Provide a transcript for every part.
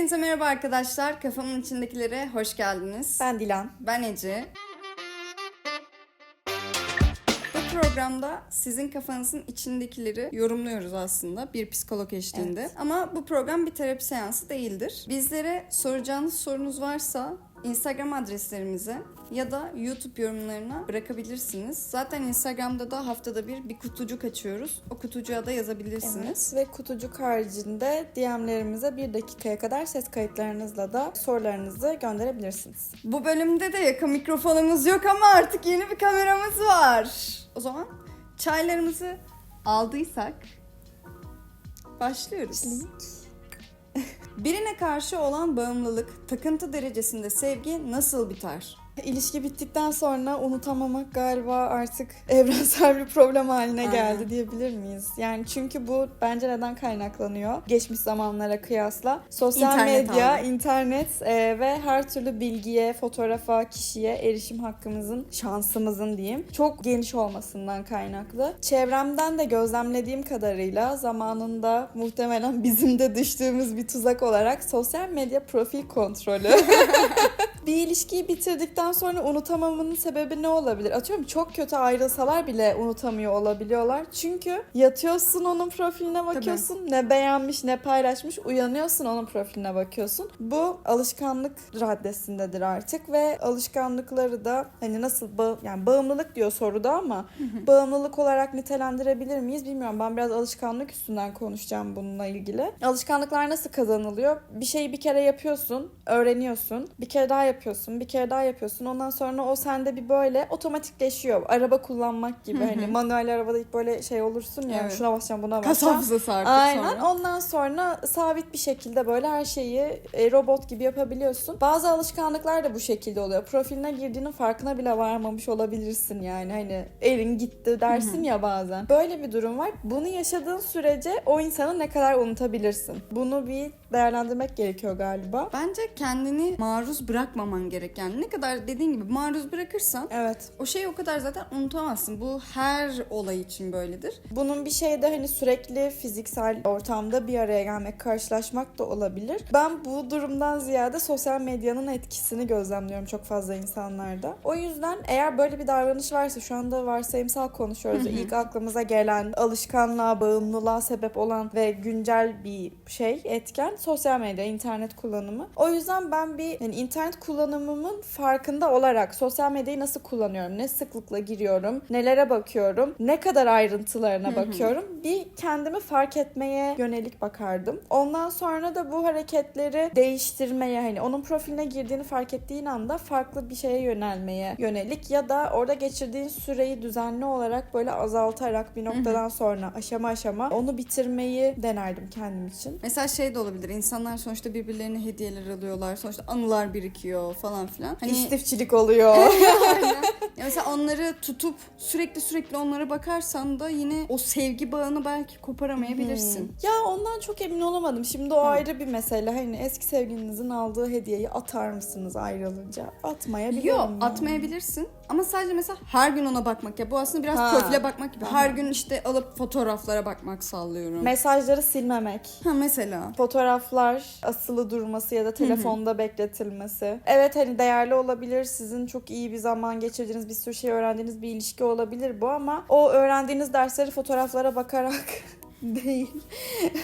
Hepinize merhaba arkadaşlar. Kafamın içindekilere hoş geldiniz. Ben Dilan. Ben Ece. Bu programda sizin kafanızın içindekileri yorumluyoruz aslında bir psikolog eşliğinde. Ama bu program bir terapi seansı değildir. Bizlere soracağınız sorunuz varsa Instagram adreslerimize ya da YouTube yorumlarına bırakabilirsiniz. Zaten Instagram'da da haftada bir bir kutucuk açıyoruz. O kutucuğa da yazabilirsiniz. Ve kutucuk haricinde DM'lerimize bir dakikaya kadar ses kayıtlarınızla da sorularınızı gönderebilirsiniz. Bu bölümde de yaka mikrofonumuz yok ama artık yeni bir kameramız var. O zaman çaylarımızı aldıysak başlıyoruz. Birine karşı olan bağımlılık, takıntı derecesinde sevgi nasıl biter? İlişki bittikten sonra unutamamak galiba artık evrensel bir problem haline Aynen. geldi diyebilir miyiz? Yani çünkü bu bence neden kaynaklanıyor? Geçmiş zamanlara kıyasla. Sosyal İnternet medya, abi. internet e, ve her türlü bilgiye, fotoğrafa, kişiye erişim hakkımızın, şansımızın diyeyim, çok geniş olmasından kaynaklı. Çevremden de gözlemlediğim kadarıyla zamanında muhtemelen bizim de düştüğümüz bir tuzak olarak sosyal medya profil kontrolü bir ilişkiyi bitirdikten sonra unutamamının sebebi ne olabilir? Atıyorum çok kötü ayrılsalar bile unutamıyor olabiliyorlar. Çünkü yatıyorsun onun profiline bakıyorsun. Ne beğenmiş ne paylaşmış. Uyanıyorsun onun profiline bakıyorsun. Bu alışkanlık raddesindedir artık ve alışkanlıkları da hani nasıl bağ- yani bağımlılık diyor soruda ama bağımlılık olarak nitelendirebilir miyiz bilmiyorum. Ben biraz alışkanlık üstünden konuşacağım bununla ilgili. Alışkanlıklar nasıl kazanılıyor? Bir şeyi bir kere yapıyorsun, öğreniyorsun. Bir kere daha yapıyorsun, bir kere daha yapıyorsun. Ondan sonra o sende bir böyle otomatikleşiyor. Araba kullanmak gibi hani manuel arabada ilk böyle şey olursun ya Evet. şuna basacağım buna Kas basacağım. hafızası artık Aynen. sonra. Ondan sonra sabit bir şekilde böyle her şeyi e, robot gibi yapabiliyorsun. Bazı alışkanlıklar da bu şekilde oluyor. Profiline girdiğinin farkına bile varmamış olabilirsin yani. Hani elin gitti dersin ya bazen. Böyle bir durum var. Bunu yaşadığın sürece o insanı ne kadar unutabilirsin? Bunu bir değerlendirmek gerekiyor galiba. Bence kendini maruz bırakmaman gerek. Yani ne kadar dediğin gibi maruz bırakırsan Evet. o şeyi o kadar zaten unutamazsın. Bu her olay için böyledir. Bunun bir şeyde hani sürekli fiziksel ortamda bir araya gelmek, karşılaşmak da olabilir. Ben bu durumdan ziyade sosyal medyanın etkisini gözlemliyorum çok fazla insanlarda. O yüzden eğer böyle bir davranış varsa şu anda varsayımsal konuşuyoruz. İlk aklımıza gelen alışkanlığa, bağımlılığa sebep olan ve güncel bir şey, etken sosyal medya, internet kullanımı. O yüzden ben bir yani internet kullanımımın farkında olarak sosyal medyayı nasıl kullanıyorum, ne sıklıkla giriyorum, nelere bakıyorum, ne kadar ayrıntılarına bakıyorum. Bir kendimi fark etmeye yönelik bakardım. Ondan sonra da bu hareketleri değiştirmeye hani onun profiline girdiğini fark ettiğin anda farklı bir şeye yönelmeye yönelik ya da orada geçirdiğin süreyi düzenli olarak böyle azaltarak bir noktadan sonra aşama aşama onu bitirmeyi denerdim kendim için. Mesela şey de olabilir. İnsanlar sonuçta birbirlerine hediyeler alıyorlar. Sonuçta anılar birikiyor falan filan. Hani İstifçilik oluyor. Aynen. Ya mesela onları tutup sürekli sürekli onlara bakarsan da yine o sevgi bağını belki koparamayabilirsin. Ya ondan çok emin olamadım. Şimdi o ayrı bir mesele. Hani eski sevgilinizin aldığı hediyeyi atar mısınız ayrılınca? Atmayabilirim. Yok yani. atmayabilirsin ama sadece mesela her gün ona bakmak ya bu aslında biraz Ha. profile bakmak gibi. Her gün işte alıp fotoğraflara bakmak sallıyorum. Mesajları silmemek. ha mesela. Fotoğraflar asılı durması ya da telefonda bekletilmesi. Evet hani değerli olabilir. Sizin çok iyi bir zaman geçirdiğiniz, bir sürü şey öğrendiğiniz bir ilişki olabilir bu ama o öğrendiğiniz dersleri fotoğraflara bakarak değil.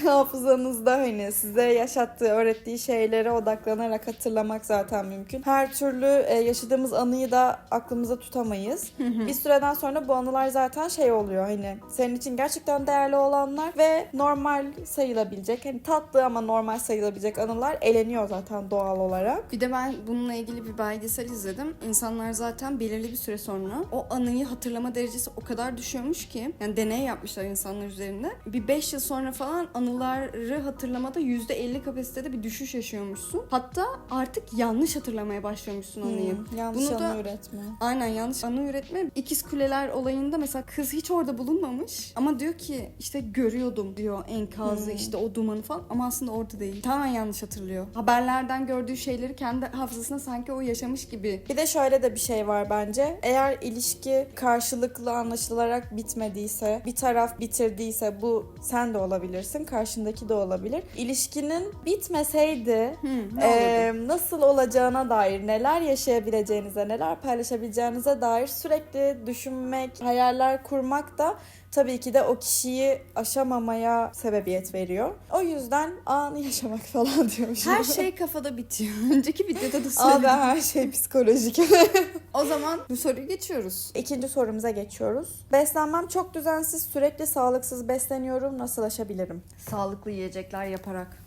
Hafızanızda hani size yaşattığı, öğrettiği şeylere odaklanarak hatırlamak zaten mümkün. Her türlü e, yaşadığımız anıyı da aklımıza tutamayız. bir süreden sonra bu anılar zaten şey oluyor hani senin için gerçekten değerli olanlar ve normal sayılabilecek hani tatlı ama normal sayılabilecek anılar eleniyor zaten doğal olarak. Bir de ben bununla ilgili bir belgesel izledim. İnsanlar zaten belirli bir süre sonra o anıyı hatırlama derecesi o kadar düşüyormuş ki yani deney yapmışlar insanlar üzerinde. Bir 5 yıl sonra falan anıları hatırlamada %50 kapasitede bir düşüş yaşıyormuşsun. Hatta artık yanlış hatırlamaya başlıyormuşsun anıyı. Hmm, yanlış Bunu da- anı üretme. Aynen yanlış anı üretme. İkiz Kuleler olayında mesela kız hiç orada bulunmamış ama diyor ki işte görüyordum diyor enkazı işte o dumanı falan ama aslında orada değil. Tamamen yanlış hatırlıyor. Haberlerden gördüğü şeyleri kendi hafızasına sanki o yaşamış gibi. Bir de şöyle de bir şey var bence. Eğer ilişki karşılıklı anlaşılarak bitmediyse, bir taraf bitirdiyse bu Sen de olabilirsin, karşındaki de olabilir. İlişkinin bitmeseydi Hı, olurdu? nasıl olacağına dair, neler yaşayabileceğinize, neler paylaşabileceğinize dair sürekli düşünmek, hayaller kurmak da tabii ki de o kişiyi aşamamaya sebebiyet veriyor. O yüzden anı yaşamak falan diyormuşum. Her şey kafada bitiyor. Önceki videoda da Abi söyledim. her şey psikolojik. O zaman bu soruyu geçiyoruz. İkinci sorumuza geçiyoruz. Beslenmem çok düzensiz, sürekli sağlıksız besleniyorum. Nasıl aşabilirim? Sağlıklı yiyecekler yaparak.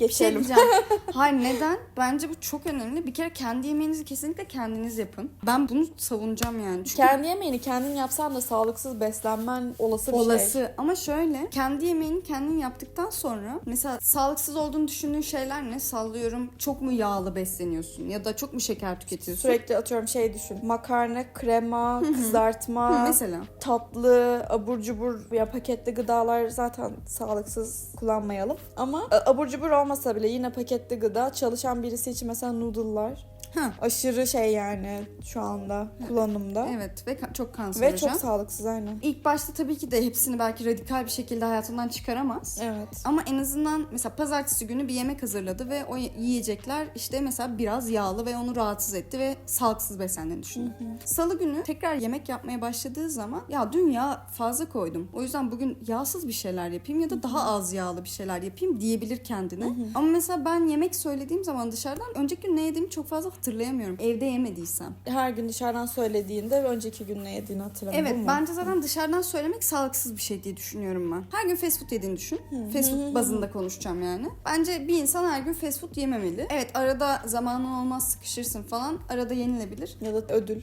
Bir şey Geçelim. diyeceğim. Hayır neden? Bence bu çok önemli. Bir kere kendi yemeğinizi kesinlikle kendiniz yapın. Ben bunu savunacağım yani. Çünkü Kendi yemeğini kendin yapsan da sağlıksız beslenmen olası bir şey. olası. Ama şöyle kendi yemeğini kendin yaptıktan sonra mesela sağlıksız olduğunu düşündüğün şeyler ne? Sallıyorum çok mu yağlı besleniyorsun ya da çok mu şeker tüketiyorsun? Sürekli atıyorum şey düşün. Makarna, krema, kızartma, mesela. tatlı, abur cubur ya paketli gıdalar zaten sağlıksız kullanmayalım. Ama e, abur cubur olmasa bile yine paketli gıda. Çalışan birisi için mesela noodle'lar Ha. aşırı şey yani şu anda kullanımda. Evet ve ka- çok kanserojen. Ve çok sağlıksız aynen. İlk başta tabii ki de hepsini belki radikal bir şekilde hayatından çıkaramaz. Evet. Ama en azından mesela pazartesi günü bir yemek hazırladı ve o yiyecekler işte mesela biraz yağlı ve onu rahatsız etti ve sağlıksız beslendiğini düşündü. Salı günü tekrar yemek yapmaya başladığı zaman ya dün yağ fazla koydum. O yüzden bugün yağsız bir şeyler yapayım ya da daha az yağlı bir şeyler yapayım diyebilir kendine. Ama mesela ben yemek söylediğim zaman dışarıdan önceki gün ne yediğimi çok fazla hatırlayamıyorum. Evde yemediysem. Her gün dışarıdan söylediğinde önceki gün ne yediğini hatırlamıyorum. Evet bence zaten dışarıdan söylemek sağlıksız bir şey diye düşünüyorum ben. Her gün fast food yediğini düşün. Fast food bazında konuşacağım yani. Bence bir insan her gün fast food yememeli. Evet arada zamanın olmaz sıkışırsın falan. Arada yenilebilir. Ya da ödül.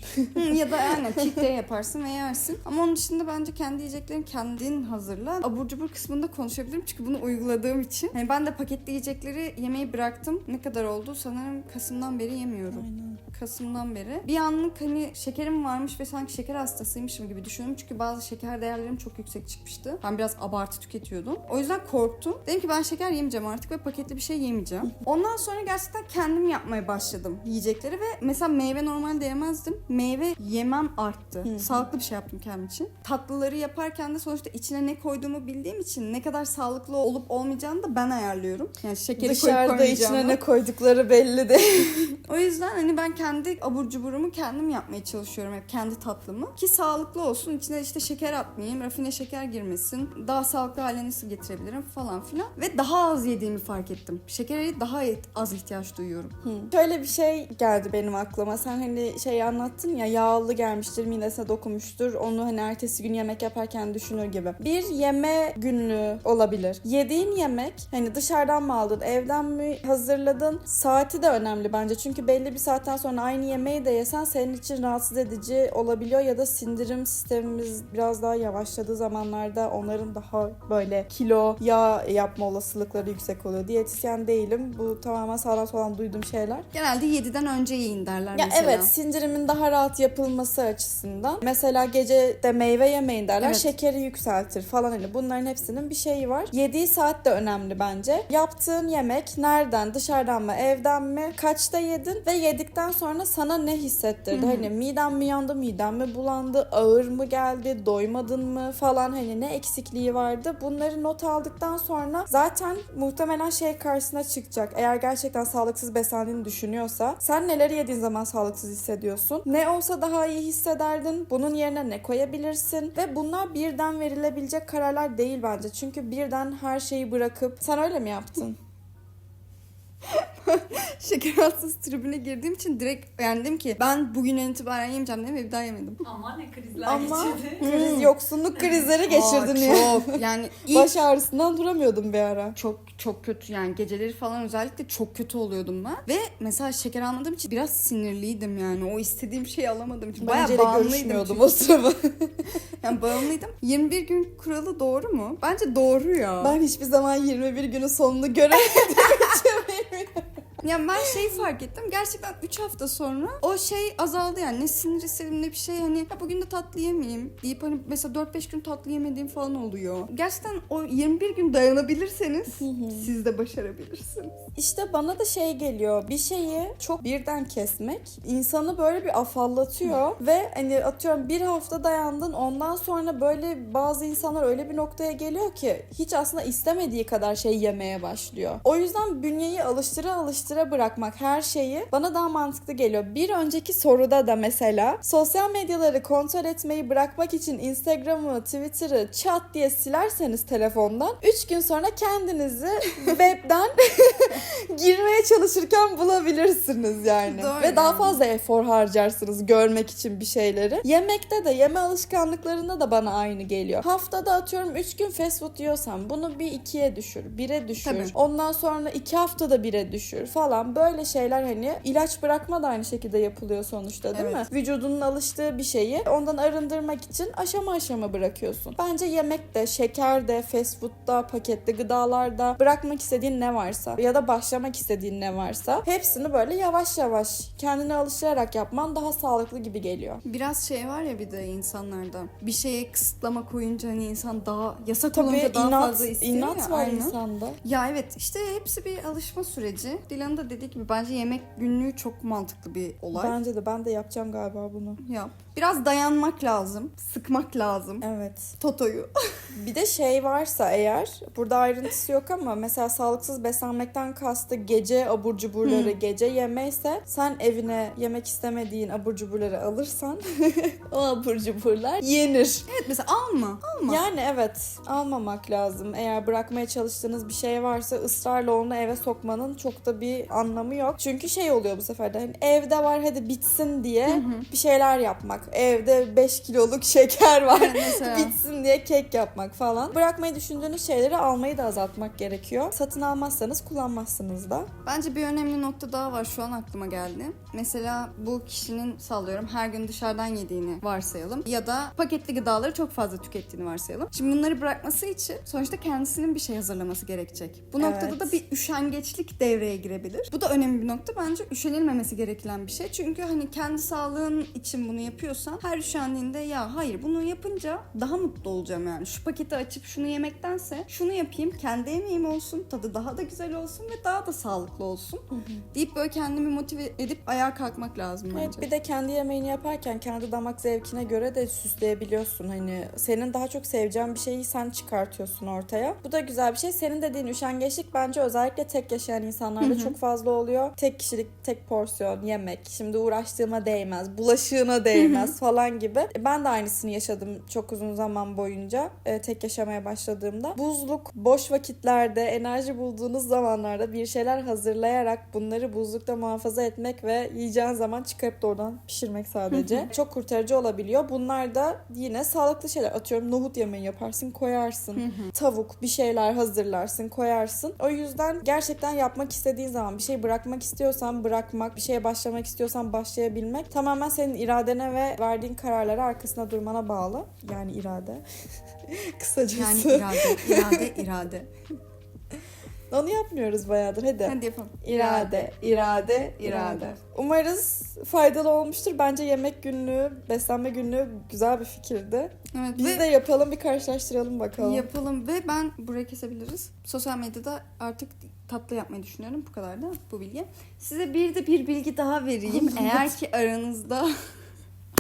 Ya da aynen cheat day yaparsın ve yersin. Ama onun dışında bence kendi yiyeceklerini kendin hazırla. Abur cubur kısmında konuşabilirim çünkü bunu uyguladığım için. Yani ben de paketli yiyecekleri yemeyi bıraktım. Ne kadar oldu? Sanırım Kasım'dan beri yemiyorum. Aynen. Kasım'dan beri. Bir anlık hani şekerim varmış ve sanki şeker hastasıymışım gibi düşündüm. Çünkü bazı şeker değerlerim çok yüksek çıkmıştı. Ben biraz abartı tüketiyordum. O yüzden korktum. Dedim ki ben şeker yemeyeceğim artık ve paketli bir şey yemeyeceğim. Ondan sonra gerçekten kendim yapmaya başladım yiyecekleri ve mesela meyve normalde yemezdim. Meyve yemem arttı. Sağlıklı bir şey yaptım kendim için. Tatlıları yaparken de sonuçta içine ne koyduğumu bildiğim için ne kadar sağlıklı olup olmayacağını da ben ayarlıyorum. Yani şekeri koyup Dışarıda koymayacağımı. içine ne koydukları belli değil. O yüzden hani ben kendi abur cuburumu kendim yapmaya çalışıyorum hep kendi tatlımı. Ki sağlıklı olsun içine işte şeker atmayayım, rafine şeker girmesin, daha sağlıklı hale nasıl getirebilirim falan filan. Ve daha az yediğimi fark ettim. Şekere daha az ihtiyaç duyuyorum. Şöyle bir şey geldi benim aklıma. Sen hani şey anlattın ya yağlı gelmiştir, midesine dokunmuştur. Onu hani ertesi gün yemek yaparken düşünür gibi. Bir yeme günlüğü olabilir. Yediğin yemek hani dışarıdan mı aldın, evden mi hazırladın? Saati de önemli bence. Çünkü belli bir saatten sonra aynı yemeği de yesen senin için rahatsız edici olabiliyor ya da sindirim sistemimiz biraz daha yavaşladığı zamanlarda onların daha böyle kilo yağ yapma olasılıkları yüksek oluyor. Diyetisyen değilim. Bu tamamen sağdan soldan duyduğum şeyler. Genelde 7'den önce yiyin derler Ya mesela. evet sindirimin daha rahat yapılması açısından. Mesela gece de meyve yemeyin derler. Evet. Şekeri yükseltir falan hani bunların hepsinin bir şeyi var. Yediği saat de önemli bence. Yaptığın yemek nereden? Dışarıdan mı? Evden mi? Kaçta yedin? Ve yedikten sonra sana ne hissettirdi? Hani midem mi yandı? Midem mi bulandı? Ağır mı geldi? Doymadın mı? Falan hani ne eksikliği vardı? Bunları not aldıktan sonra zaten muhtemelen şey karşısına çıkacak. Eğer gerçekten sağlıksız beslendiğini düşünüyorsa sen neleri yediğin zaman sağlıksız hissediyorsun? Ne olsa daha iyi hissederdin? Bunun yerine ne koyabilirsin? Ve bunlar birden verilebilecek kararlar değil bence. Çünkü birden her şeyi bırakıp sen öyle mi yaptın? Şeker hastası tribüne girdiğim için direkt yani dedim ki ben bugünden itibaren yemeyeceğim dedim ve bir daha yemedim. Ama ne krizler Ama geçirdi. kriz, yoksunluk krizleri geçirdin Aa, ya. Çok yani ilk Baş ağrısından duramıyordum bir ara. çok çok kötü yani geceleri falan özellikle çok kötü oluyordum ben. Ve mesela şeker almadığım için biraz sinirliydim yani. O istediğim şeyi alamadığım için. Bayağı Bence bağımlıydım görüşmüyordum çünkü. o sırada. Yani bağımlıydım. 21 gün kuralı doğru mu? Bence doğru ya. ben hiçbir zaman 21 günün sonunu göremedim. Ya ben şeyi fark ettim. Gerçekten 3 hafta sonra o şey azaldı yani. Ne sinir istedim ne bir şey hani ya bugün de tatlı yemeyeyim deyip hani mesela 4-5 gün tatlı yemediğim falan oluyor. Gerçekten o 21 gün dayanabilirseniz siz de başarabilirsiniz. İşte bana da şey geliyor. Bir şeyi çok birden kesmek insanı böyle bir afallatıyor ve hani atıyorum bir hafta dayandın ondan sonra böyle bazı insanlar öyle bir noktaya geliyor ki hiç aslında istemediği kadar şey yemeye başlıyor. O yüzden bünyeyi alıştıra alıştıra bırakmak her şeyi bana daha mantıklı geliyor. Bir önceki soruda da mesela sosyal medyaları kontrol etmeyi bırakmak için Instagram'ı, Twitter'ı çat diye silerseniz telefondan 3 gün sonra kendinizi webden girmeye çalışırken bulabilirsiniz yani. Doğru Ve daha fazla efor harcarsınız görmek için bir şeyleri. Yemekte de yeme alışkanlıklarında da bana aynı geliyor. Haftada atıyorum 3 gün fast food yiyorsam bunu bir ikiye düşür, bire düşür. Tabii. Ondan sonra iki haftada bire düşür falan. Böyle şeyler hani ilaç bırakma da aynı şekilde yapılıyor sonuçta değil Evet. mi? Vücudunun alıştığı bir şeyi ondan arındırmak için aşama aşama bırakıyorsun. Bence yemek de, şeker de, fast food'da, paketli gıdalarda bırakmak istediğin ne varsa ya da başlamak istediğin ne varsa hepsini böyle yavaş yavaş kendine alıştırarak yapman daha sağlıklı gibi geliyor. Biraz şey var ya bir de insanlarda. Bir şeye kısıtlama koyunca hani insan daha yasak Tabii olunca daha inat, fazla istiyor inat ya. var aynen. insanda. Ya evet işte hepsi bir alışma süreci. Dilan'ın da dediği gibi bence yemek günlüğü çok mantıklı bir olay. Bence de ben de yapacağım galiba bunu. Yap. Biraz dayanmak lazım. Sıkmak lazım. Evet. Totoyu. Bir de şey varsa eğer, burada ayrıntısı yok ama mesela sağlıksız beslenmekten kastı gece abur cuburları, gece yemeyse sen evine yemek istemediğin abur cuburları alırsan o abur cuburlar yenir. evet mesela alma. Alma. Yani evet almamak lazım. Eğer bırakmaya çalıştığınız bir şey varsa ısrarla onu eve sokmanın çok da bir anlamı yok. Çünkü şey oluyor bu sefer de hani evde var hadi bitsin diye bir şeyler yapmak. Evde 5 kiloluk şeker var. Evet, bitsin diye kek yapmak falan. Bırakmayı düşündüğünüz şeyleri almayı da azaltmak gerekiyor. Satın almazsanız kullanmazsınız da. Bence bir önemli nokta daha var şu an aklıma geldi. Mesela bu kişinin sallıyorum her gün dışarıdan yediğini varsayalım. Ya da paketli gıdaları çok fazla tükettiğini varsayalım. Şimdi bunları bırakması için sonuçta kendisinin bir şey hazırlaması gerekecek. Bu noktada Evet. da bir üşengeçlik devreye girebilir. Bu da önemli bir nokta. Bence üşenilmemesi gereken bir şey. Çünkü hani kendi sağlığın için bunu yapıyorsan her üşendiğinde ya hayır bunu yapınca daha mutlu olacağım yani. Şu paketi açıp şunu yemektense şunu yapayım kendi yemeğim olsun tadı daha da güzel olsun ve daha da sağlıklı olsun deyip böyle kendimi motive edip ayağa kalkmak lazım bence. Evet bir de kendi yemeğini yaparken kendi damak zevkine göre de süsleyebiliyorsun. Hani senin daha çok seveceğin bir şeyi sen çıkartıyorsun ortaya. Bu da güzel bir şey. Senin dediğin üşengeçlik bence özellikle tek yaşayan insanlarda çok fazla oluyor. Tek kişilik, tek porsiyon yemek. Şimdi uğraştığıma değmez, bulaşığına değmez falan gibi. E, Ben de aynısını yaşadım çok uzun zaman boyunca. e, tek yaşamaya başladığımda. Buzluk, boş vakitlerde, enerji bulduğunuz zamanlarda bir şeyler hazırlayarak bunları buzlukta muhafaza etmek ve yiyeceğin zaman çıkarıp da oradan pişirmek sadece. çok kurtarıcı olabiliyor. Bunlar da yine sağlıklı şeyler. Atıyorum nohut yemeği yaparsın, koyarsın. Tavuk bir şeyler hazırlarsın, koyarsın. O yüzden gerçekten yapmak istediğin zaman bir şey bırakmak istiyorsan bırakmak, bir şeye başlamak istiyorsan başlayabilmek tamamen senin iradene ve verdiğin kararlara arkasında durmana bağlı. Yani irade. Kısacası. Yani irade, irade, irade. Onu yapmıyoruz bayağıdır. Hadi. Hadi yapalım. İrade, irade, irade. İrade. Umarız faydalı olmuştur. Bence yemek günlüğü, beslenme günlüğü güzel bir fikirdi. Evet Biz de yapalım bir karşılaştıralım bakalım. yapalım ve ben burayı kesebiliriz. Sosyal medyada artık tatlı yapmayı düşünüyorum. Bu kadar da bu bilgi. Size bir de bir bilgi daha vereyim. Eğer ki aranızda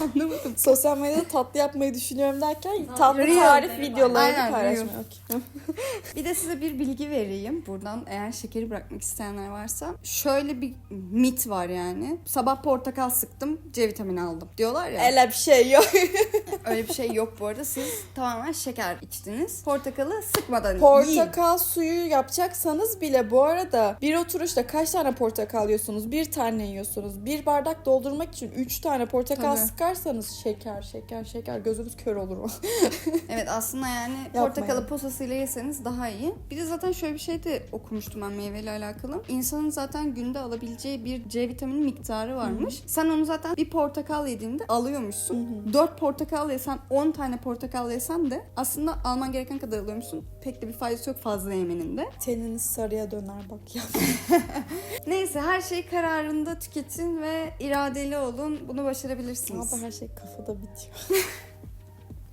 Anlamadım. Sosyal medyada tatlı yapmayı düşünüyorum derken tatlı Reel. tarif videolarını Aynen, paylaşmak. Bir de size bir bilgi vereyim buradan eğer şekeri bırakmak isteyenler varsa. Şöyle bir mit var yani. Sabah portakal sıktım C vitamini aldım diyorlar ya. Öyle bir şey yok. Öyle bir şey yok bu arada. Siz tamamen şeker içtiniz. Portakalı sıkmadan yiyin. portakal suyu yapacaksanız bile bu arada bir oturuşta kaç tane portakal yiyorsunuz? Bir tane yiyorsunuz. Bir bardak doldurmak için üç tane portakal Tabii. Sıkarsanız şeker, şeker, şeker. Gözünüz kör olur o. Evet aslında yani Yapmayın. portakalı posasıyla yeseniz daha iyi. Bir de zaten şöyle bir şey de okumuştum ben meyveyle alakalı. İnsanın zaten günde alabileceği bir C vitamini miktarı varmış. Sen onu zaten bir portakal yediğinde alıyormuşsun. 4 portakal yesen 10 tane portakal yesen de aslında alman gereken kadar alıyormuşsun. Pek de bir faydası yok fazla yemenin de. Teniniz sarıya döner bak ya. Neyse her şeyi kararında tüketin ve iradeli olun. Bunu başarabilirsiniz. Ama her şey kafada bitiyor.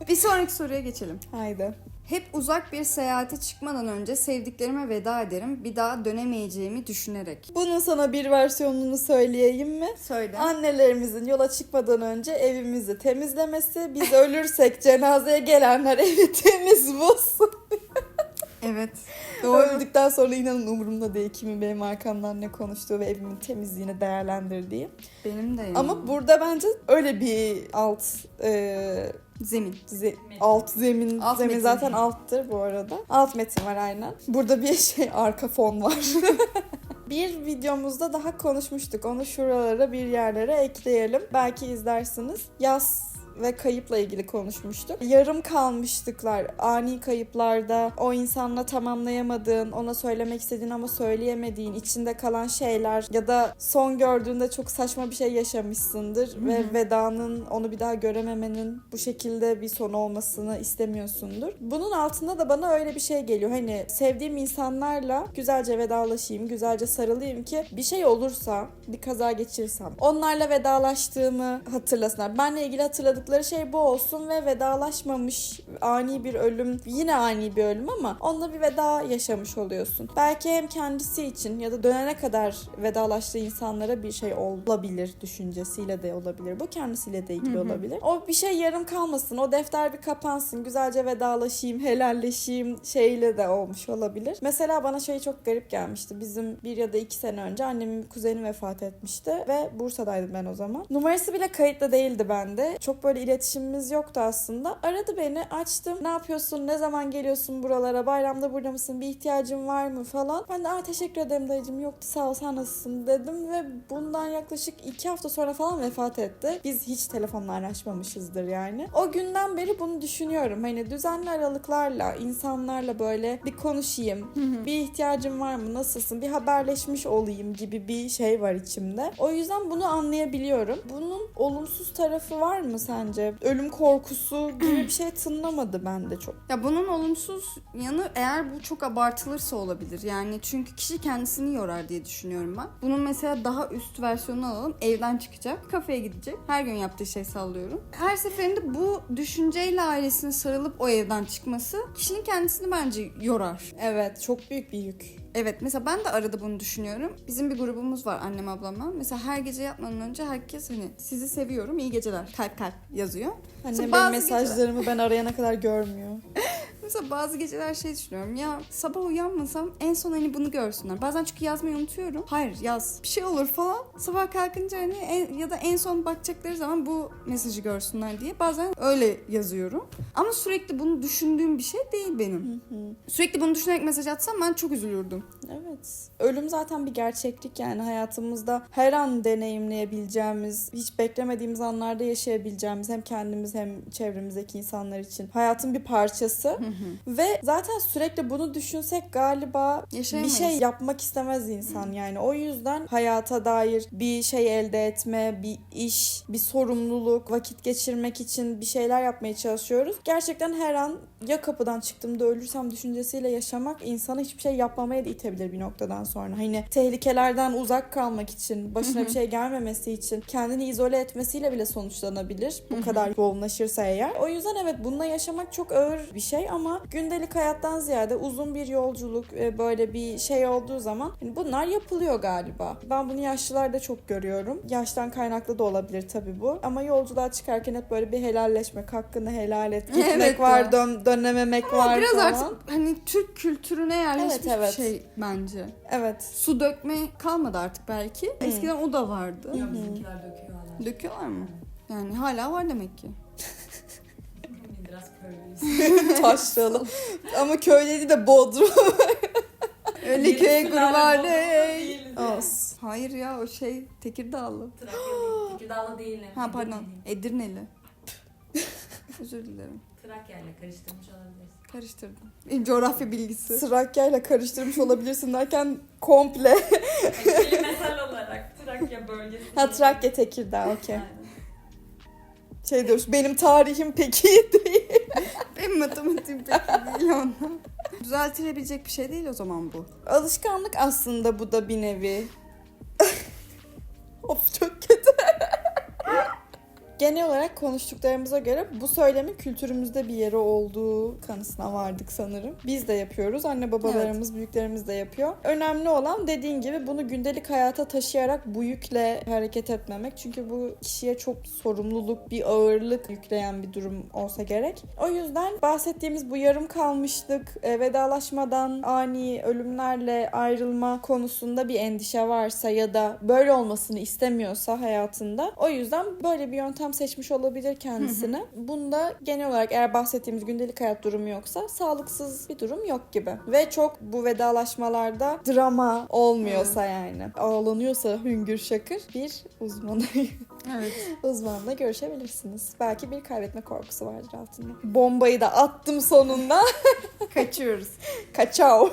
Bir sonraki soruya geçelim. Haydi. Hep uzak bir seyahate çıkmadan önce sevdiklerime veda ederim. Bir daha dönemeyeceğimi düşünerek. Bunun sana bir versiyonunu söyleyeyim mi? Söyle. Annelerimizin yola çıkmadan önce evimizi temizlemesi, biz ölürsek cenazeye gelenler evi temiz bulsun. Evet. Doğru. Öldükten sonra inanın umurumda değil kimin benim arkamdan ne konuştuğu ve evimin temizliğini değerlendirdiği. Benim de yani. Ama burada bence öyle bir alt e, zemin. ze- alt zemin Alt zemin metin. zaten alttır bu arada. Alt metin var aynen. Burada bir şey arka fon var. bir videomuzda daha konuşmuştuk. Onu şuralara bir yerlere ekleyelim. Belki izlersiniz. Yaz ve kayıpla ilgili konuşmuştuk. Yarım kalmıştıklar ani kayıplarda o insanla tamamlayamadığın, ona söylemek istediğin ama söyleyemediğin, içinde kalan şeyler ya da son gördüğünde çok saçma bir şey yaşamışsındır ve vedanın, onu bir daha görememenin bu şekilde bir son olmasını istemiyorsundur. Bunun altında da bana öyle bir şey geliyor. Hani sevdiğim insanlarla güzelce vedalaşayım, güzelce sarılayım ki bir şey olursa, bir kaza geçirirsem onlarla vedalaştığımı hatırlasınlar. Benle ilgili hatırladıkları şey bu olsun ve vedalaşmamış ani bir ölüm, yine ani bir ölüm ama onunla bir veda yaşamış oluyorsun. Belki hem kendisi için ya da dönene kadar vedalaştığı insanlara bir şey olabilir düşüncesiyle de olabilir. Bu kendisiyle de ilgili Hı hı. olabilir. O bir şey yarım kalmasın. O defter bir kapansın. Güzelce vedalaşayım, helalleşeyim şeyle de olmuş olabilir. Mesela bana şey çok garip gelmişti. Bizim bir ya da iki sene önce annemin kuzeni vefat etmişti ve Bursa'daydım ben o zaman. Numarası bile kayıtlı değildi bende. Çok böyle iletişimimiz yoktu aslında. Aradı beni, açtım. Ne yapıyorsun? Ne zaman geliyorsun buralara? Bayramda burada mısın? Bir ihtiyacın var mı falan. Ben de Aa, teşekkür ederim dayıcım. Yoktu sağ ol sen nasılsın dedim ve bundan yaklaşık iki hafta sonra falan vefat etti. Biz hiç telefonla araşmamışızdır yani. O günden beri bunu düşünüyorum. Hani düzenli aralıklarla, insanlarla böyle bir konuşayım. bir ihtiyacın var mı? Nasılsın? Bir haberleşmiş olayım gibi bir şey var içimde. O yüzden bunu anlayabiliyorum. Bunun olumsuz tarafı var mı sence? Ölüm korkusu gibi bir şey tınlamadı bende çok. Ya bunun olumsuz yanı eğer bu çok abartılırsa olabilir. Yani çünkü kişi kendisini yorar diye düşünüyorum ben. Bunun mesela daha üst versiyonunu alalım. Evden çıkacak, kafeye gidecek. Her gün yaptığı şey sallıyorum. Her seferinde bu düşünceyle ailesine sarılıp o evden çıkması kişinin kendisini bence yorar. Evet, çok büyük bir yük. Evet mesela ben de arada bunu düşünüyorum. Bizim bir grubumuz var annem ablamla. Mesela her gece yatmadan önce herkes hani sizi seviyorum iyi geceler kalp kalp yazıyor. Annem Bazı benim mesajlarımı ben arayana kadar görmüyor. Mesela bazı geceler şey düşünüyorum ya sabah uyanmasam en son hani bunu görsünler. Bazen çünkü yazmayı unutuyorum. Hayır yaz bir şey olur falan. Sabah kalkınca hani en- ya da en son bakacakları zaman bu mesajı görsünler diye bazen öyle yazıyorum. Ama sürekli bunu düşündüğüm bir şey değil benim. Sürekli bunu düşünerek mesaj atsam ben çok üzülürdüm. Evet. Ölüm zaten bir gerçeklik yani hayatımızda her an deneyimleyebileceğimiz, hiç beklemediğimiz anlarda yaşayabileceğimiz hem kendimiz hem çevremizdeki insanlar için hayatın bir parçası. Ve zaten sürekli bunu düşünsek galiba bir şey yapmak istemez insan yani. O yüzden hayata dair bir şey elde etme, bir iş, bir sorumluluk, vakit geçirmek için bir şeyler yapmaya çalışıyoruz. Gerçekten her an ya kapıdan çıktığımda ölürsem düşüncesiyle yaşamak insana hiçbir şey yapmamaya da itebilir bir noktadan sonra. Hani tehlikelerden uzak kalmak için, başına bir şey gelmemesi için kendini izole etmesiyle bile sonuçlanabilir. Bu kadar yoğunlaşırsa eğer. O yüzden evet bununla yaşamak çok ağır bir şey ama gündelik hayattan ziyade uzun bir yolculuk böyle bir şey olduğu zaman hani bunlar yapılıyor galiba. Ben bunu yaşlılarda çok görüyorum. Yaştan kaynaklı da olabilir tabii bu. Ama yolculuğa çıkarken hep böyle bir helalleşmek, hakkını helal et, gitmek Evet var, ya. dön, dönememek var Biraz falan. artık hani Türk kültürüne yerleşmiş Evet, evet. bir şey bence. Evet. Su dökme kalmadı artık belki. Eskiden o da vardı. Ya bizimkiler döküyor hala. Döküyorlar mı? Yani hala var demek ki. Biraz köylüyüz. Taşralı. Ama köydeydi de Bodrum. Öyle Gerisi köy grubu hala var. Bodrum değiliz yani. Olsun. Hayır ya o şey Tekirdağlı. Trakya Tekirdağlı değilim. Ha pardon. Edirneli. Özür dilerim. Trakya ile karıştırmış olabiliriz. Karıştırdım. Benim coğrafya bilgisi. Trakya'yla karıştırmış olabilirsin derken komple. Kelimesel olarak Trakya bölgesi. Ha Trakya Tekirdağ okey şey demiş benim tarihim pek iyi değil. benim matematiğim pek iyi değil ondan. Düzeltilebilecek bir şey değil o zaman bu. Alışkanlık aslında bu da bir nevi. of çok Genel olarak konuştuklarımıza göre bu söylemin kültürümüzde bir yeri olduğu kanısına vardık sanırım. Biz de yapıyoruz. Anne babalarımız, büyüklerimiz de yapıyor. Önemli olan dediğin gibi bunu gündelik hayata taşıyarak bu yükle hareket etmemek. Çünkü bu kişiye çok sorumluluk, bir ağırlık yükleyen bir durum olsa gerek. O yüzden bahsettiğimiz bu yarım kalmışlık, e, vedalaşmadan ani ölümlerle ayrılma konusunda bir endişe varsa ya da böyle olmasını istemiyorsa hayatında o yüzden böyle bir yöntem seçmiş olabilir kendisine. Bunda genel olarak eğer bahsettiğimiz gündelik hayat durumu yoksa sağlıksız bir durum yok gibi. Ve çok bu vedalaşmalarda drama olmuyorsa yani ağlanıyorsa Hüngür Şakır bir uzmanı Evet. uzmanla görüşebilirsiniz. Belki bir kaybetme korkusu vardır altında. Bombayı da attım sonunda. Kaçıyoruz. Kaçao.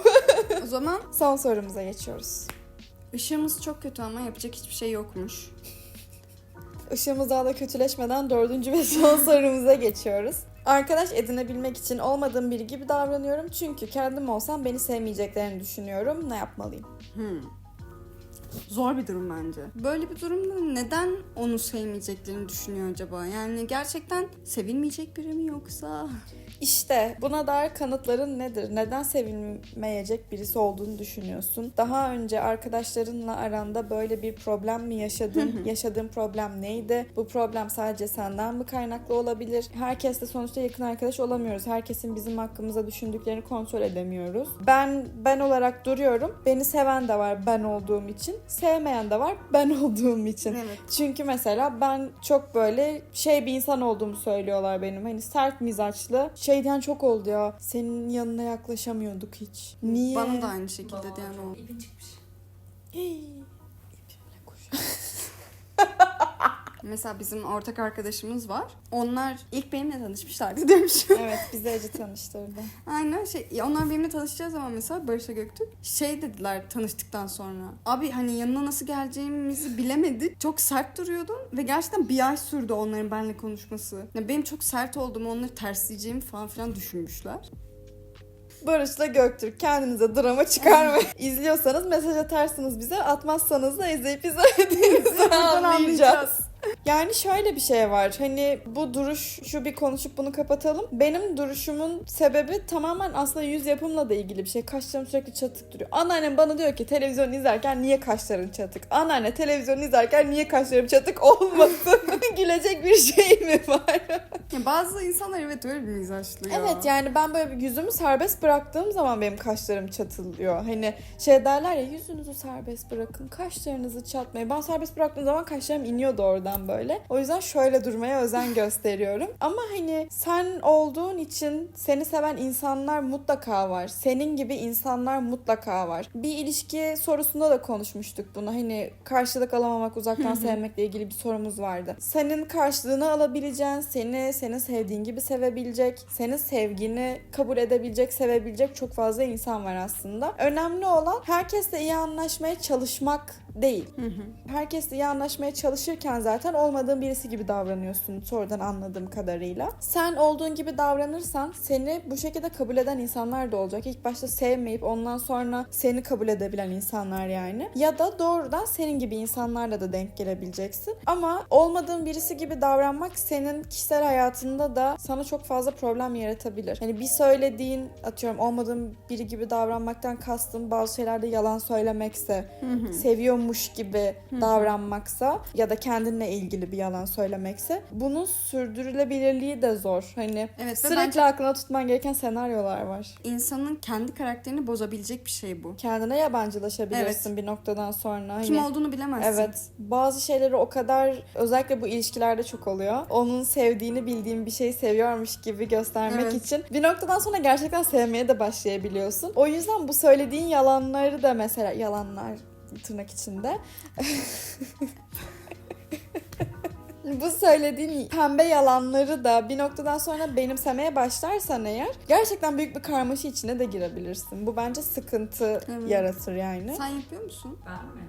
O zaman Son sorumuza geçiyoruz. ışığımız çok kötü ama yapacak hiçbir şey yokmuş. Işığımız daha da kötüleşmeden dördüncü ve son sorumuza geçiyoruz. Arkadaş edinebilmek için olmadığım biri gibi davranıyorum. Çünkü kendim olsam beni sevmeyeceklerini düşünüyorum. Ne yapmalıyım? Hmm. Zor bir durum bence. Böyle bir durumda neden onu sevmeyeceklerini düşünüyor acaba? Yani gerçekten sevilmeyecek biri mi yoksa? İşte buna dair kanıtların nedir? Neden sevilmeyecek birisi olduğunu düşünüyorsun? Daha önce arkadaşlarınla aranda böyle bir problem mi yaşadın? Yaşadığın problem neydi? Bu problem sadece senden mi kaynaklı olabilir? Herkesle sonuçta yakın arkadaş olamıyoruz. Herkesin bizim hakkımıza düşündüklerini kontrol edemiyoruz. Ben ben olarak duruyorum. Beni seven de var ben olduğum için. Sevmeyen de var ben olduğum için. Evet. Çünkü mesela ben çok böyle şey bir insan olduğumu söylüyorlar benim. Hani sert mizaçlı. Şeyden çok oldu ya. Senin yanına yaklaşamıyorduk hiç. Niye? Bana da aynı şekilde diyen oldu. ipin çıkmış. Hey. Mesela bizim ortak arkadaşımız var. Onlar ilk benimle tanışmışlardı demiş. evet bizi acı tanıştırdı. Aynen şey onlar benimle tanışacağı zaman mesela Barış'a Göktürk şey dediler tanıştıktan sonra. Abi hani yanına nasıl geleceğimizi bilemedik. Çok sert duruyordun ve gerçekten bir ay sürdü onların benimle konuşması. Ya benim çok sert olduğumu, onları tersleyeceğimi falan filan düşünmüşler. Barış'la Göktürk kendinize drama çıkarmayın. İzliyorsanız mesaj atarsınız bize. Atmazsanız da izleyip izlemediğinizi Buradan anlayacağız. Yani şöyle bir şey var. Hani bu duruş şu bir konuşup bunu kapatalım. Benim duruşumun sebebi tamamen aslında yüz yapımla da ilgili bir şey. Kaşlarım sürekli çatık duruyor. Anneannem bana diyor ki televizyon izlerken niye kaşların çatık? Anneanne televizyon izlerken niye kaşlarım çatık olmasın? Gülecek bir şey mi var? Ya bazı insanlar evet öyle bir mizaçlı ya. Evet yani ben böyle bir yüzümü serbest bıraktığım zaman benim kaşlarım çatılıyor. Hani şey derler ya yüzünüzü serbest bırakın, kaşlarınızı çatmayın. Ben serbest bıraktığım zaman kaşlarım iniyordu oradan böyle. O yüzden şöyle durmaya özen gösteriyorum. Ama hani sen olduğun için seni seven insanlar mutlaka var. Senin gibi insanlar mutlaka var. Bir ilişki sorusunda da konuşmuştuk bunu. Hani karşılık alamamak, uzaktan sevmekle ilgili bir sorumuz vardı. Senin karşılığını alabileceğin, seni senin sevdiğin gibi sevebilecek, senin sevgini kabul edebilecek, sevebilecek çok fazla insan var aslında. Önemli olan herkesle iyi anlaşmaya çalışmak değil. Herkesle iyi anlaşmaya çalışırken zaten olmadığın birisi gibi davranıyorsun sonradan anladığım kadarıyla. Sen olduğun gibi davranırsan seni bu şekilde kabul eden insanlar da olacak. İlk başta sevmeyip ondan sonra seni kabul edebilen insanlar yani. Ya da doğrudan senin gibi insanlarla da denk gelebileceksin. Ama olmadığın birisi gibi davranmak senin kişisel hayatında da sana çok fazla problem yaratabilir. Hani bir söylediğin atıyorum olmadığın biri gibi davranmaktan kastım bazı şeylerde yalan söylemekse, seviyormuş gibi davranmaksa ya da kendinle ilgili bir yalan söylemekse bunun sürdürülebilirliği de zor. Hani Evet ve sürekli bence aklına tutman gereken senaryolar var. insanın kendi karakterini bozabilecek bir şey bu. Kendine yabancılaşabilirsin bir noktadan sonra. Kim Hani- olduğunu bilemezsin. Evet. Bazı şeyleri o kadar özellikle bu ilişkilerde çok oluyor. Onun sevdiğini bildiğin bir şeyi seviyormuş gibi göstermek Evet. için bir noktadan sonra gerçekten sevmeye de başlayabiliyorsun. O yüzden bu söylediğin yalanları da mesela yalanlar tırnak içinde bu söylediğin pembe yalanları da bir noktadan sonra benimsemeye başlarsan eğer gerçekten büyük bir karmaşa içine de girebilirsin. Bu bence sıkıntı Evet. yaratır yani. Sen yapıyor musun? Ben mi?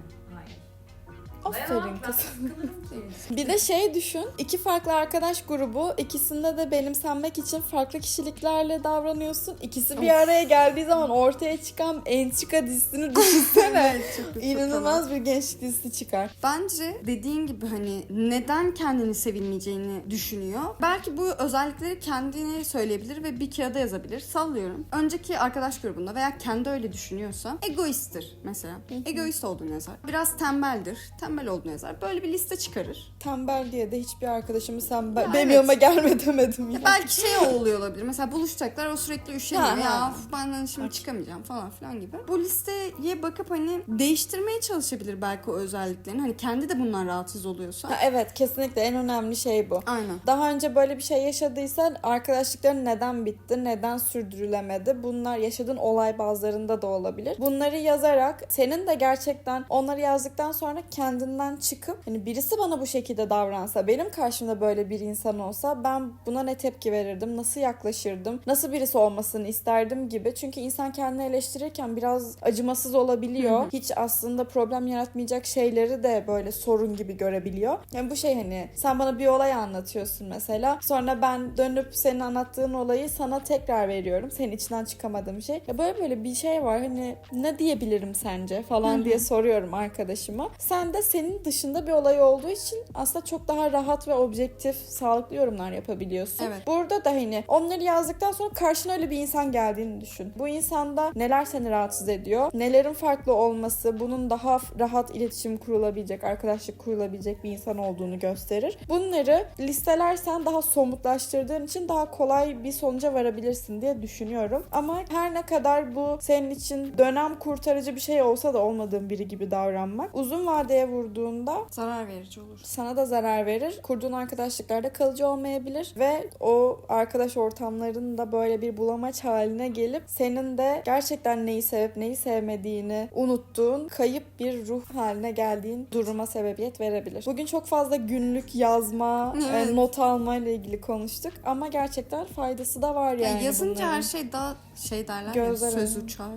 Aferin kız. Bir de şey düşün, iki farklı arkadaş grubu, ikisinde de benimsenmek için farklı kişiliklerle davranıyorsun. İkisi bir araya geldiği zaman ortaya çıkan Entrika dizisini düşünsene. İnanılmaz bir gençlik dizisi çıkar. Bence dediğin gibi hani neden kendini sevilmeyeceğini düşünüyor. Belki bu özellikleri kendine söyleyebilir ve bir kağıda yazabilir. Sallıyorum. Önceki arkadaş grubunda veya kendi öyle düşünüyorsa egoisttir mesela. Egoist olduğunu yazar. Biraz tembeldir. Tembel olduğunu yazar. Böyle bir liste çıkarır. Tembel diye de hiçbir arkadaşımı sen ben, Ya benim evet. yanıma gelme demedim ya. Belki şey oluyor olabilir. Mesela buluşacaklar o sürekli üşeniyor. Ha, ya ha. of, ben hani şimdi çıkamayacağım falan filan gibi. Bu listeye bakıp hani değiştirmeye çalışabilir belki o özelliklerini. Hani kendi de bundan rahatsız oluyorsa. Ha, evet kesinlikle en önemli şey bu. Aynen. Daha önce böyle bir şey yaşadıysan arkadaşlıkların neden bitti, neden sürdürülemedi? Bunlar yaşadığın olay bazlarında da olabilir. Bunları yazarak senin de gerçekten onları yazdıktan sonra kendinden çıkıp hani birisi bana bu şekilde davransa, benim karşımda böyle bir insan olsa ben buna ne tepki verirdim, nasıl yaklaşırdım, nasıl birisi olmasını isterdim gibi. Çünkü insan kendini eleştirirken biraz acımasız olabiliyor. Hiç aslında problem yaratmayacak şeyleri de böyle sorun gibi görebiliyor. Yani bu şey hani sen bana bir olay anlatıyorsun mesela. Sonra ben dönüp senin anlattığın olayı sana tekrar veriyorum. Senin içinden çıkamadığım şey. Ya böyle böyle bir şey var hani ne diyebilirim sence falan diye soruyorum arkadaşıma. Sen de senin dışında bir olay olduğu için aslında çok daha rahat ve objektif, sağlıklı yorumlar yapabiliyorsun. Evet. Burada da hani onları yazdıktan sonra karşına öyle bir insan geldiğini düşün. Bu insanda neler seni rahatsız ediyor? Nelerin farklı olması, bunun daha rahat iletişim kurulabilecek, arkadaşlık kurulabilecek bir insan olduğunu gösterir. Bunları listelersen daha somutlaştırdığın için daha kolay bir sonuca varabilirsin diye düşünüyorum. Ama her ne kadar bu senin için dönem kurtarıcı bir şey olsa da olmadığın biri gibi davranmak uzun vadeye vurduğunda Zarar verici olur. sana da zarar verir. Kurduğun arkadaşlıklarda kalıcı olmayabilir ve o arkadaş ortamlarının da böyle bir bulamaç haline gelip senin de gerçekten neyi sevip neyi sevmediğini unuttuğun kayıp bir ruh haline geldiğin duruma sebebiyet verebilir. Bugün çok fazla günlük yazma, Evet. e, not alma ile ilgili konuştuk ama gerçekten faydası da var yani. Ya yazınca bunların. her şey daha şey derler Gözler ya, söz uçar.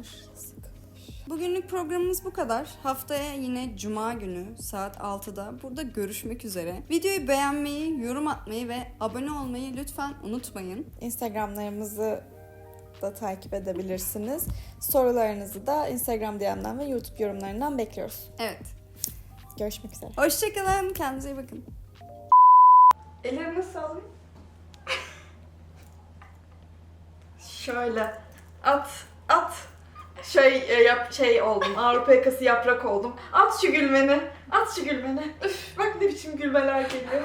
Bugünlük programımız bu kadar. Haftaya yine cuma günü saat 6'da burada görüşmek üzere. Videoyu beğenmeyi, yorum atmayı ve abone olmayı lütfen unutmayın. Instagramlarımızı da takip edebilirsiniz. Sorularınızı da Instagram DM'den ve YouTube yorumlarından bekliyoruz. Evet. Görüşmek üzere. Hoşçakalın. Kendinize iyi bakın. Ellerimi sallayayım. Şöyle at at şey e, yap şey oldum Avrupa yakası yaprak oldum. At şu gülmeni. At şu gülmeni. Üf bak ne biçim gülmeler geliyor.